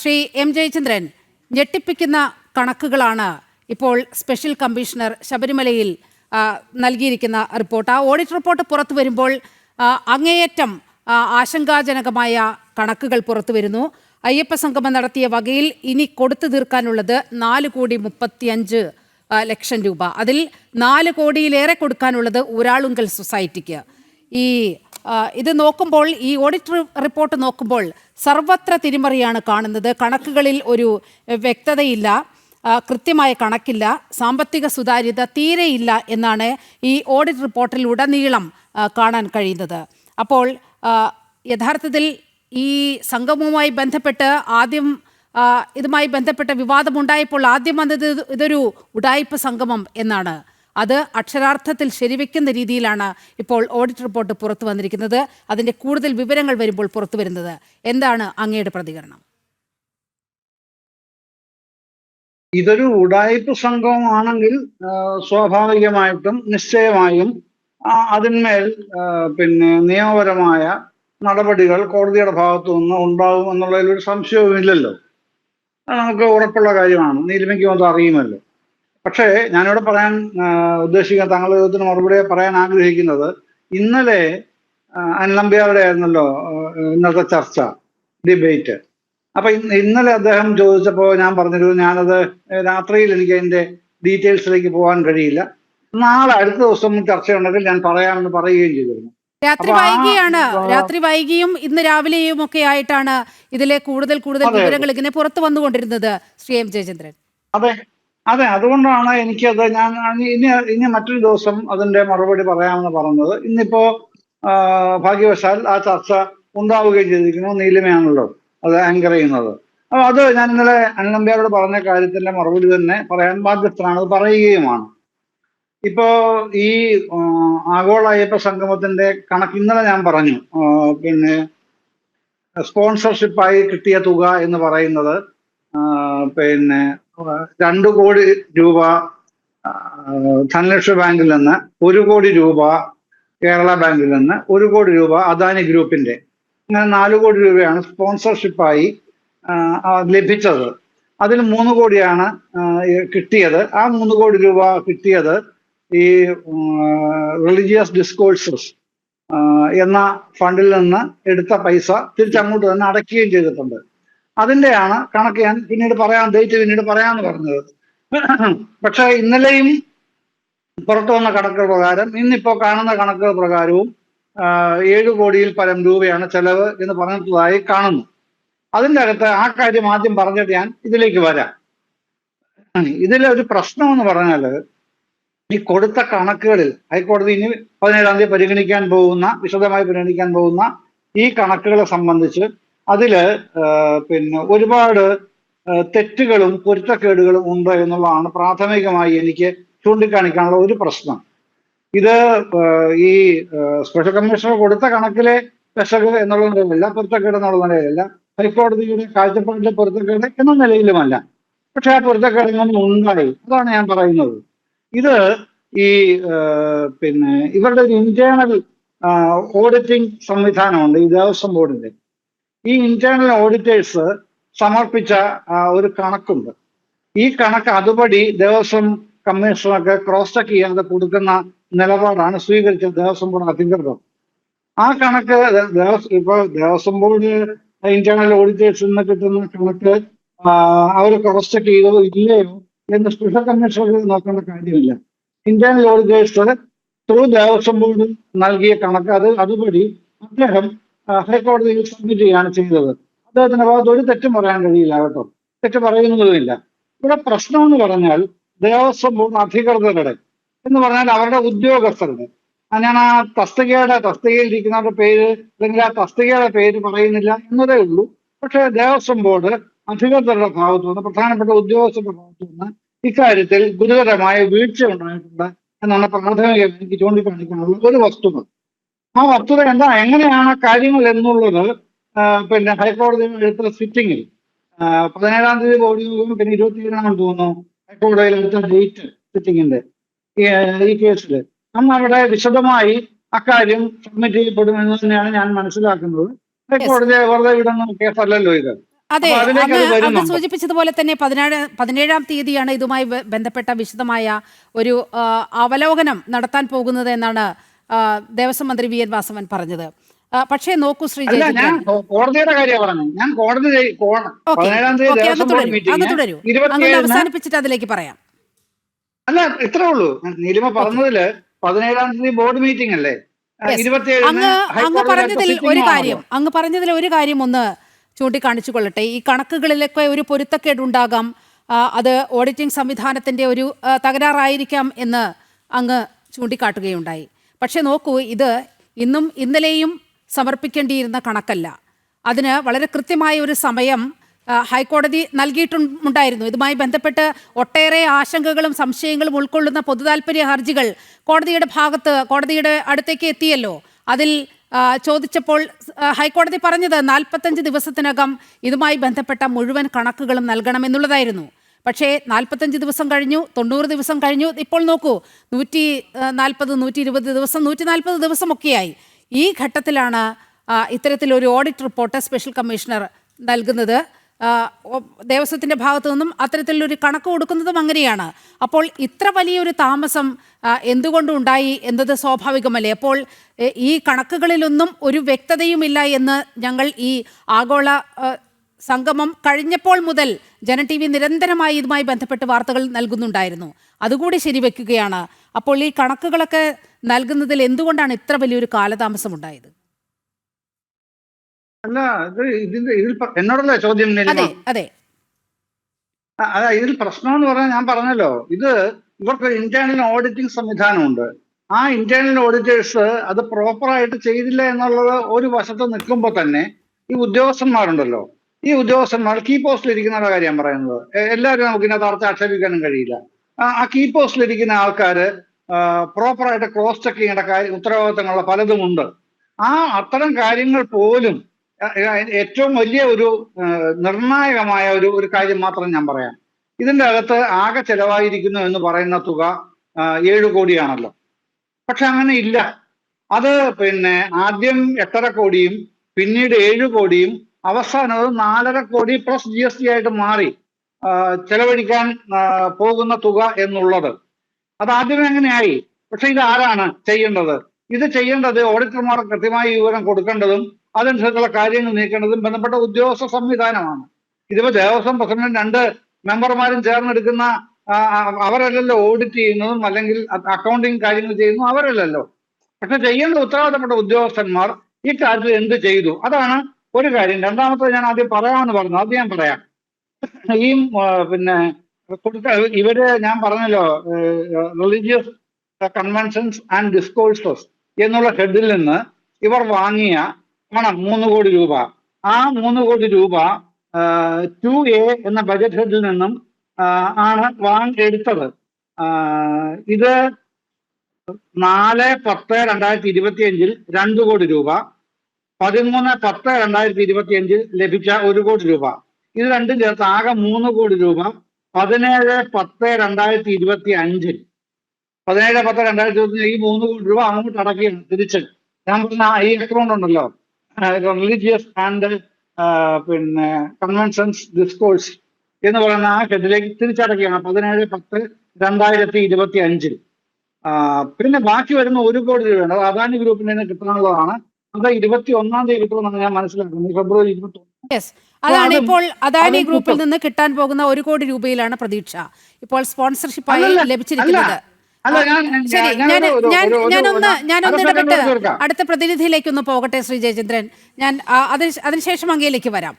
Shri M Jayachandran ഞെട്ടിപ്പിക്കുന്ന കണക്കുകളാണ് ഇപ്പോൾ special commissioner ശബരിമലയിൽ നൽകിയിരിക്കുന്ന റിപ്പോർട്ട്. ആ ഓഡിറ്റ് റിപ്പോർട്ട് പുറത്തു വരുമ്പോൾ അങ്ങേയറ്റം ആശങ്കാജനകമായ കണക്കുകൾ പുറത്തു വരുന്നു. അയ്യപ്പ സംഗമം നടത്തിയ വകയിൽ ഇനി കൊടുത്തു തീർക്കാനുള്ളത് നാല് കോടി മുപ്പത്തിയഞ്ച് ലക്ഷം രൂപ. അതിൽ നാല് കോടിയിലേറെ കൊടുക്കാനുള്ളത് ഊരാളുങ്കൽ സൊസൈറ്റിക്ക്. ഈ ഇത് നോക്കുമ്പോൾ ഈ ഓഡിറ്റ് റിപ്പോർട്ട് നോക്കുമ്പോൾ സർവത്ര തിരിമറിയാണ് കാണുന്നത്. കണക്കുകളിൽ ഒരു വ്യക്തതയില്ല. കൃത്യമായ കണക്കില്ല. സാമ്പത്തിക സുതാര്യത തീരെയില്ല എന്നാണ് ഈ ഓഡിറ്റ് റിപ്പോർട്ടിൽ ഉടനീളം കാണാൻ കഴിയുന്നത്. അപ്പോൾ യഥാർത്ഥത്തിൽ ഈ സംഗമവുമായി ബന്ധപ്പെട്ട് ആദ്യം ഇതുമായി ബന്ധപ്പെട്ട വിവാദമുണ്ടായപ്പോൾ ആദ്യം വന്നത് ഇതൊരു ഉടായ്പ സംഗമം എന്നാണ്. അത് അക്ഷരാർത്ഥത്തിൽ ശരിവെക്കുന്ന രീതിയിലാണ് ഇപ്പോൾ ഓഡിറ്റ് റിപ്പോർട്ട് പുറത്തു വന്നിരിക്കുന്നത്. അതിന്റെ കൂടുതൽ വിവരങ്ങൾ വരുമ്പോൾ പുറത്തു വരുന്നത്. എന്താണ് അങ്ങയുടെ പ്രതികരണം? ഇതൊരു ഉടായ്പ സംഘമാണെങ്കിൽ സ്വാഭാവികമായിട്ടും നിശ്ചയമായും അതിന്മേൽ പിന്നെ നിയമപരമായ നടപടികൾ കോടതിയുടെ ഭാഗത്തു നിന്ന് ഉണ്ടാവും എന്നുള്ളതിൽ ഒരു സംശയവുമില്ലല്ലോ നമുക്ക് ഉറപ്പുള്ള കാര്യമാണ്. നീലിമയ്ക്ക് അത് അറിയുമല്ലോ. പക്ഷേ ഞാനിവിടെ പറയാൻ ഉദ്ദേശിക്കുന്ന താങ്കളുടെ ചോദ്യത്തിന് മറുപടി പറയാൻ ആഗ്രഹിക്കുന്നത് ഇന്നലെ അനിലമ്പിയാരുടെ ആയിരുന്നല്ലോ ഇന്നത്തെ ചർച്ച ഡിബേറ്റ്. അപ്പൊ ഇന്നലെ അദ്ദേഹം ചോദിച്ചപ്പോൾ ഞാൻ പറഞ്ഞിരുന്നു ഞാനത് രാത്രിയിൽ എനിക്ക് അതിന്റെ ഡീറ്റെയിൽസിലേക്ക് പോകാൻ കഴിയില്ല. നാളെ അടുത്ത ദിവസം ചർച്ചയുണ്ടെങ്കിൽ ഞാൻ പറയാമെന്ന് പറയുകയും ചെയ്തിരുന്നു. രാത്രി വൈകിയാണ്. രാത്രി വൈകിയും ഇന്ന് രാവിലെയും ഒക്കെ ആയിട്ടാണ് ഇതിലെ കൂടുതൽ കൂടുതൽ. വിവരങ്ങൾ ഇങ്ങനെ പുറത്തു വന്നുകൊണ്ടിരുന്നത് ശ്രീ എം ജയചന്ദ്രൻ. അതെ. അതെ അതുകൊണ്ടാണ് എനിക്കത് ഞാൻ ഇനി ഇനി മറ്റൊരു ദിവസം അതിന്റെ മറുപടി പറയാമെന്ന് പറഞ്ഞത്. ഇന്നിപ്പോ ഭാഗ്യവശാൽ ആ ചർച്ച ഉണ്ടാവുകയും ചെയ്തിരിക്കുന്നു നീലിമയാണല്ലോ അത് ആങ്കർ ചെയ്യുന്നത്. അപ്പൊ അത് ഞാൻ ഇന്നലെ അനിലമ്പ്യാരോട് പറഞ്ഞ കാര്യത്തിന്റെ മറുപടി തന്നെ പറയാൻ ബാധ്യസ്ഥനാണ് അത് പറയുകയുമാണ്. ഇപ്പോ ഈ ആഗോള അയ്യപ്പ സംഗമത്തിന്റെ കണക്ക് ഇന്നലെ ഞാൻ പറഞ്ഞു. പിന്നെ സ്പോൺസർഷിപ്പായി കിട്ടിയ തുക എന്ന് പറയുന്നത് പിന്നെ രണ്ടു കോടി രൂപ ധനലക്ഷ ബാങ്കിൽ നിന്ന് ഒരു കോടി രൂപ കേരള ബാങ്കിൽ നിന്ന് ഒരു കോടി രൂപ അദാനി ഗ്രൂപ്പിന്റെ അങ്ങനെ നാല് കോടി രൂപയാണ് സ്പോൺസർഷിപ്പായി ലഭിച്ചത്. അതിൽ മൂന്ന് കോടിയാണ് കിട്ടിയത്. ആ മൂന്ന് കോടി രൂപ കിട്ടിയത് ഈ റിലീജിയസ് ഡിസ്കോഴ്സസ് എന്ന ഫണ്ടിൽ നിന്ന് എടുത്ത പൈസ തിരിച്ചങ്ങോട്ട് തന്നെ അടയ്ക്കുകയും ചെയ്തിട്ടുണ്ട്. അതിന്റെയാണ് കണക്ക് ഞാൻ പിന്നീട് പറയാം ഡേറ്റ് പിന്നീട് പറയാമെന്ന് പറഞ്ഞത്. പക്ഷെ ഇന്നലെയും പുറത്തു വന്ന കണക്കുകൾ പ്രകാരം ഇന്നിപ്പോ കാണുന്ന കണക്കുകൾ പ്രകാരവും ഏഴ് കോടിയിൽ പരം രൂപയാണ് ചെലവ് എന്ന് പറഞ്ഞിട്ടുള്ളതായി കാണുന്നു. അതിന്റെ അകത്ത് ആ കാര്യം ആദ്യം പറഞ്ഞിട്ട് ഞാൻ ഇതിലേക്ക് വരാം. ഇതിലെ ഒരു പ്രശ്നം എന്ന് പറഞ്ഞാൽ ഈ കൊടുത്ത കണക്കുകളിൽ ഹൈക്കോടതി ഇനി പതിനേഴാം തീയതി പരിഗണിക്കാൻ പോകുന്ന വിശദമായി പരിഗണിക്കാൻ പോകുന്ന ഈ കണക്കുകളെ സംബന്ധിച്ച് അതിൽ പിന്നെ ഒരുപാട് തെറ്റുകളും പൊരുത്തക്കേടുകളും ഉണ്ട് എന്നുള്ളതാണ് പ്രാഥമികമായി എനിക്ക് ചൂണ്ടിക്കാണിക്കാനുള്ള ഒരു പ്രശ്നം. ഇത് ഈ സ്പെഷ്യൽ കമ്മീഷണർ കൊടുത്ത കണക്കിലെ പെശക് എന്നുള്ള നിലയിലല്ല പൊരുത്തക്കേട് എന്നുള്ള നിലയിലല്ല. ഹൈക്കോടതിയുടെ കാഴ്ചപ്പാടിലെ പൊരുത്തക്കേട് എന്ന നിലയിലുമല്ല. പക്ഷെ ആ പൊരുത്തക്കേട് ഇങ്ങനെ ഉണ്ടായി. അതാണ് ഞാൻ പറയുന്നത്. ഇത് ഈ പിന്നെ ഇവരുടെ ഒരു ഇന്റേണൽ ഓഡിറ്റിംഗ് സംവിധാനമുണ്ട് ഈ ദേവസ്വം ബോർഡിന്റെ. ഈ ഇന്റേണൽ ഓഡിറ്റേഴ്സ് സമർപ്പിച്ച ഒരു കണക്കുണ്ട്. ഈ കണക്ക് അതുപടി ദേവസ്വം കമ്മീഷണർക്ക് ക്രോസ് ചെക്ക് ചെയ്യാതെ കൊടുക്കുന്ന നിലപാടാണ് സ്വീകരിച്ച ദേവസ്വം ബോർഡ് അധികൃതർ. ആ കണക്ക് ഇപ്പൊ ദേവസ്വം ബോർഡ് ഇന്റേണൽ ഓഡിറ്റേഴ്സിൽ നിന്ന് കിട്ടുന്ന കണക്ക് അവർ ക്രോസ് ചെക്ക് ചെയ്തോ ഇല്ലയോ എന്ന് സ്പെഷ്യൽ കമ്മീഷണർ നോക്കേണ്ട കാര്യമില്ല. Internal auditors through Devaswom board നൽകിയ കണക്ക് അത് അതുപടി അദ്ദേഹം ഹൈക്കോടതിയിൽ സബ്മിറ്റ് ചെയ്യാണ് ചെയ്തത്. അദ്ദേഹത്തിന്റെ ഭാഗത്ത് ഒരു തെറ്റും പറയാൻ കഴിയില്ല കേട്ടോ. തെറ്റ് പറയുന്നതുമില്ല. ഇവിടെ പ്രശ്നം എന്ന് പറഞ്ഞാൽ ദേവസ്വം ബോർഡ് അധികൃതരുടെ എന്ന് പറഞ്ഞാൽ അവരുടെ ഉദ്യോഗസ്ഥരുടെ. ഞാൻ ആ തസ്തികയുടെ തസ്തികയിൽ ഇരിക്കുന്നവരുടെ പേര് അല്ലെങ്കിൽ ആ തസ്തികയുടെ പേര് പറയുന്നില്ല എന്നതേ ഉള്ളൂ. പക്ഷേ ദേവസ്വം ബോർഡ് അധികൃതരുടെ ഭാഗത്തു നിന്ന് പ്രധാനപ്പെട്ട ഉദ്യോഗസ്ഥരുടെ ഭാഗത്തു നിന്ന് ഇക്കാര്യത്തിൽ ഗുരുതരമായ വീഴ്ച ഉണ്ടായിട്ടുണ്ട് എന്നാണ് പ്രാഥമിക എനിക്ക് ചൂണ്ടിക്കാണിക്കാനുള്ള ഒരു വസ്തുത. ആ വസ്തുത എന്താ? എങ്ങനെയാണ് കാര്യങ്ങൾ എന്നുള്ളത് പിന്നെ ഹൈക്കോടതി എടുത്ത സിറ്റിംഗിൽ പതിനേഴാം തീയതി ബോഡി നോക്കുമ്പോൾ പിന്നെ ഏഴാണെന്ന് തോന്നുന്നു. ഹൈക്കോടതിയിൽ എടുത്ത ഡേറ്റ് സിറ്റിംഗിന്റെ ഈ കേസിൽ അന്ന് അവിടെ വിശദമായി അക്കാര്യം സബ്മിറ്റ് ചെയ്യപ്പെടുമെന്ന് തന്നെയാണ് ഞാൻ മനസ്സിലാക്കുന്നത്. ഹൈക്കോടതി വെറുതെ വിടുന്ന കേസല്ലല്ലോ ഇത്. അതെ അന്ന് സൂചിപ്പിച്ചതുപോലെ തന്നെ പതിനേഴ് പതിനേഴാം തീയതിയാണ് ഇതുമായി ബന്ധപ്പെട്ട വിശദമായ ഒരു അവലോകനം നടത്താൻ പോകുന്നത് എന്നാണ് ദേവസ്വം മന്ത്രി വി എൻ വാസവൻ പറഞ്ഞത്. പക്ഷേ നോക്കൂ ശ്രീ ഞാൻ കോടതിയുടെ കാര്യമാണ് പറഞ്ഞത്. ഞാൻ കോടതി അവസാനിപ്പിച്ചിട്ട് അതിലേക്ക് പറയാം. അല്ല ഇത്രേ ഉള്ളൂ. നീലിമ പറഞ്ഞതിൽ പതിനേഴാം തീയതി ബോർഡ് മീറ്റിംഗ് അല്ലേ. അങ്ങ് അങ്ങ് പറഞ്ഞതിൽ ഒരു കാര്യം അങ്ങ് പറഞ്ഞതിൽ ഒരു കാര്യം ഒന്ന് ചൂണ്ടിക്കാണിച്ചു കൊള്ളട്ടെ. ഈ കണക്കുകളിലൊക്കെ ഒരു പൊരുത്തക്കേട് ഉണ്ടാകാം അത് ഓഡിറ്റിംഗ് സംവിധാനത്തിന്റെ ഒരു തകരാറായിരിക്കാം എന്ന് അങ്ങ് ചൂണ്ടിക്കാട്ടുകയുണ്ടായി. പക്ഷെ നോക്കൂ ഇത് ഇന്നും ഇന്നലെയും സമർപ്പിക്കേണ്ടിയിരുന്ന കണക്കല്ല. അതിന് വളരെ കൃത്യമായ ഒരു സമയം ഹൈക്കോടതി നൽകിയിട്ടുണ്ടായിരുന്നു ഇതുമായി ബന്ധപ്പെട്ട് ഒട്ടേറെ ആശങ്കകളും സംശയങ്ങളും ഉൾക്കൊള്ളുന്ന പൊതുതാൽപര്യ ഹർജികൾ കോടതിയുടെ ഭാഗത്ത് കോടതിയുടെ അടുത്തേക്ക് എത്തിയല്ലോ. അതിൽ ചോദിച്ചപ്പോൾ ഹൈക്കോടതി പറഞ്ഞത് നാൽപ്പത്തഞ്ച് ദിവസത്തിനകം ഇതുമായി ബന്ധപ്പെട്ട മുഴുവൻ കണക്കുകളും നൽകണമെന്നുള്ളതായിരുന്നു. പക്ഷേ നാൽപ്പത്തഞ്ച് ദിവസം കഴിഞ്ഞു തൊണ്ണൂറ് ദിവസം കഴിഞ്ഞു. ഇപ്പോൾ നോക്കൂ നൂറ്റി നാൽപ്പത് നൂറ്റി ഇരുപത് ദിവസം നൂറ്റി നാൽപ്പത് ദിവസമൊക്കെയായി. ഈ ഘട്ടത്തിലാണ് ഇത്തരത്തിലൊരു ഓഡിറ്റ് റിപ്പോർട്ട് സ്പെഷ്യൽ കമ്മീഷണർ നൽകുന്നത്. ദേവസ്വത്തിന്റെ ഭാഗത്തു നിന്നും അത്തരത്തിലൊരു കണക്ക് കൊടുക്കുന്നതും അങ്ങനെയാണ്. അപ്പോൾ ഇത്ര വലിയൊരു താമസം എന്തുകൊണ്ടുണ്ടായി എന്നത് സ്വാഭാവികമല്ലേ? അപ്പോൾ ഈ കണക്കുകളിലൊന്നും ഒരു വ്യക്തതയുമില്ല എന്ന് ഞങ്ങൾ ഈ ആഗോള സംഗമം കഴിഞ്ഞപ്പോൾ മുതൽ ജന ടി വി നിരന്തരമായി ഇതുമായി ബന്ധപ്പെട്ട് വാർത്തകൾ നൽകുന്നുണ്ടായിരുന്നു. അതുകൂടി ശരിവെക്കുകയാണ്. അപ്പോൾ ഈ കണക്കുകളൊക്കെ നൽകുന്നതിൽ എന്തുകൊണ്ടാണ് ഇത്ര വലിയൊരു കാലതാമസം ഉണ്ടായത് അല്ല ഇത് ഇതിന്റെ ഇതിൽ എന്നോടല്ല ചോദ്യം അതെ അതാ. ഇതിൽ പ്രശ്നം എന്ന് പറഞ്ഞാൽ ഞാൻ പറഞ്ഞല്ലോ. ഇത് ഇവർക്ക് ഇന്റേണൽ ഓഡിറ്റിംഗ് സംവിധാനമുണ്ട്. ആ ഇന്റേണൽ ഓഡിറ്റേഴ്സ് അത് പ്രോപ്പറായിട്ട് ചെയ്തില്ല എന്നുള്ളത് ഒരു വശത്ത് നിൽക്കുമ്പോൾ തന്നെ ഈ ഉദ്യോഗസ്ഥന്മാരുണ്ടല്ലോ. ഈ ഉദ്യോഗസ്ഥന്മാർ കീ പോസ്റ്റിൽ ഇരിക്കുന്നവരുടെ കാര്യം പറയുന്നത്. എല്ലാവരും നമുക്ക് ഇതിനകത്ത് ആക്ഷേപിക്കാനും കഴിയില്ല. ആ കീ പോസ്റ്റിൽ ഇരിക്കുന്ന ആൾക്കാർ പ്രോപ്പറായിട്ട് ക്രോസ് ചെക്ക് ചെയ്യേണ്ട കാര്യം ഉത്തരവാദിത്തങ്ങളുള്ള പലതുമുണ്ട് ആ അത്തരം കാര്യങ്ങൾ പോലും ഏറ്റവും വലിയ ഒരു നിർണായകമായ ഒരു ഒരു കാര്യം മാത്രം ഞാൻ പറയാം. ഇതിന്റെ അകത്ത് ആകെ ചെലവായിരിക്കുന്നു എന്ന് പറയുന്ന തുക ഏഴ് കോടിയാണല്ലോ. പക്ഷെ അങ്ങനെ ഇല്ല. അത് പിന്നെ ആദ്യം എട്ടര കോടിയും പിന്നീട് ഏഴ് കോടിയും അവസാനം അത് നാലര കോടി പ്ലസ് ജി എസ് ടി ആയിട്ട് മാറി ചെലവഴിക്കാൻ പോകുന്ന തുക എന്നുള്ളത്. അത് ആദ്യമേ അങ്ങനെയായി പക്ഷെ ഇത് ആരാണ് ചെയ്യേണ്ടത്? ഇത് ചെയ്യേണ്ടത് ഓഡിറ്റർമാർ കൃത്യമായ വിവരം കൊടുക്കേണ്ടതും അതനുസരിച്ചുള്ള കാര്യങ്ങൾ നീക്കേണ്ടതും ബന്ധപ്പെട്ട ഉദ്യോഗസ്ഥ സംവിധാനമാണ്. ഇതിപ്പോ ദേവസ്വം പ്രസിഡന്റ് രണ്ട് മെമ്പർമാരും ചേർന്നെടുക്കുന്ന അവരല്ലല്ലോ ഓഡിറ്റ് ചെയ്യുന്നതും അല്ലെങ്കിൽ അക്കൗണ്ടിങ് കാര്യങ്ങൾ ചെയ്യുന്നതും അവരല്ലല്ലോ. പക്ഷെ ചെയ്യേണ്ട ഉത്തരവാദിത്തപ്പെട്ട ഉദ്യോഗസ്ഥന്മാർ ഈ കാര്യത്തിൽ എന്ത് ചെയ്തു? അതാണ് ഒരു കാര്യം രണ്ടാമത്തെ ഞാൻ ആദ്യം പറയാമെന്ന് പറഞ്ഞു. അത് ഞാൻ പറയാം. ഈ പിന്നെ കൊടുത്ത ഇവർ ഞാൻ പറഞ്ഞല്ലോ റിലീജിയസ് കൺവെൻഷൻസ് ആൻഡ് ഡിസ്കോഴ്സസ് എന്നുള്ള ഹെഡിൽ നിന്ന് ഇവർ വാങ്ങിയ പണം മൂന്ന് കോടി രൂപ. ആ മൂന്ന് കോടി രൂപ ടു എ എന്ന ബജറ്റ് ഹെഡിൽ നിന്നും ആണ് വാങ്ങി എടുത്തത് ഇത് നാല് പത്ത് രണ്ടായിരത്തി ഇരുപത്തി അഞ്ചിൽ രണ്ട് കോടി രൂപ. പതിമൂന്ന് പത്ത് രണ്ടായിരത്തി ഇരുപത്തി അഞ്ചിൽ ലഭിച്ച ഒരു കോടി രൂപ. ഇത് രണ്ടും ചേർത്ത് ആകെ മൂന്ന് കോടി രൂപ. പതിനേഴ് പത്ത് രണ്ടായിരത്തി ഇരുപത്തി അഞ്ചിൽ പതിനേഴ് പത്ത് രണ്ടായിരത്തി ഇരുപത്തി ഈ മൂന്ന് കോടി രൂപ അങ്ങോട്ട് അടക്കുകയാണ് തിരിച്ച്. ഞാൻ പറഞ്ഞ ഈ അക്കൗണ്ട് ഉണ്ടല്ലോ. റിലീജിയസ് ആൻഡ് പിന്നെ കൺവെൻഷൻസ് ഡിസ്കോഴ്സ് എന്ന് പറയുന്ന ആ ഹെഡിലേക്ക് തിരിച്ചടക്കുകയാണ് പതിനേഴ് പത്ത് രണ്ടായിരത്തി ഇരുപത്തി അഞ്ചിൽ പിന്നെ ബാക്കി വരുന്ന ഒരു കോടി രൂപയുണ്ട്. അദാനി ഗ്രൂപ്പിൽ നിന്ന് കിട്ടാനുള്ളതാണ് അത് ഇരുപത്തി ഒന്നാം തീയതി കിട്ടുമെന്നാണ് ഞാൻ മനസ്സിലാക്കുന്നത് ഫെബ്രുവരി ഇരുപത്തി അതാണ് ഇപ്പോൾ അദാനി ഈ ഗ്രൂപ്പിൽ നിന്ന് കിട്ടാൻ പോകുന്ന ഒരു കോടി രൂപയിലാണ് പ്രതീക്ഷ. ഇപ്പോൾ സ്പോൺസർഷിപ്പായി ലഭിച്ചിരിക്കുന്നത്. ഒരു- ഞാനൊന്ന് ഇടപെട്ട്. അടുത്ത പ്രതിനിധിയിലേക്കൊന്ന് പോകട്ടെ ശ്രീ ജയചന്ദ്രൻ. ഞാൻ അതിന് അതിനുശേഷം അങ്ങയിലേക്ക് വരാം.